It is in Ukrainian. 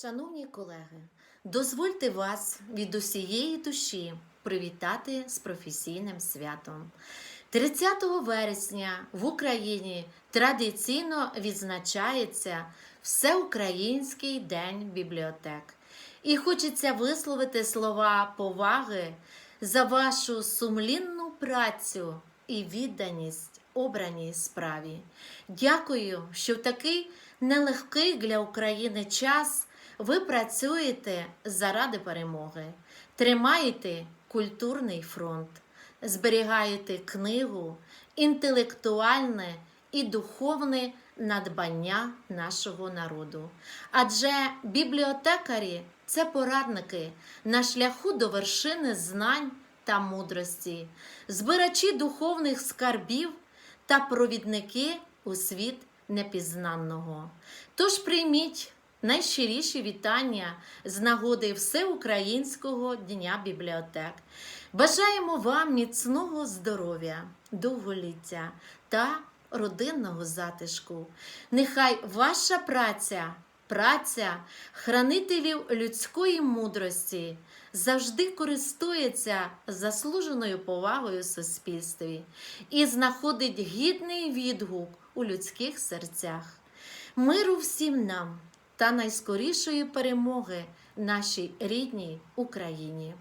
Шановні колеги, дозвольте вас від усієї душі привітати з професійним святом. 30 вересня в Україні традиційно відзначається Всеукраїнський день бібліотек. І хочеться висловити слова поваги за вашу сумлінну працю і відданість обраній справі. Дякую, що в такий нелегкий для України час ви працюєте заради перемоги, тримаєте культурний фронт, зберігаєте книгу, інтелектуальне і духовне надбання нашого народу. Адже бібліотекарі це порадники на шляху до вершини знань та мудрості, збирачі духовних скарбів та провідники у світ непізнанного. Тож прийміть найщиріші вітання з нагоди Всеукраїнського Дня бібліотек. Бажаємо вам міцного здоров'я, довголіття та родинного затишку. Нехай ваша праця, праця хранителів людської мудрості завжди користується заслуженою повагою в суспільстві і знаходить гідний відгук у людських серцях. Миру всім нам та найскорішої перемоги нашій рідній Україні.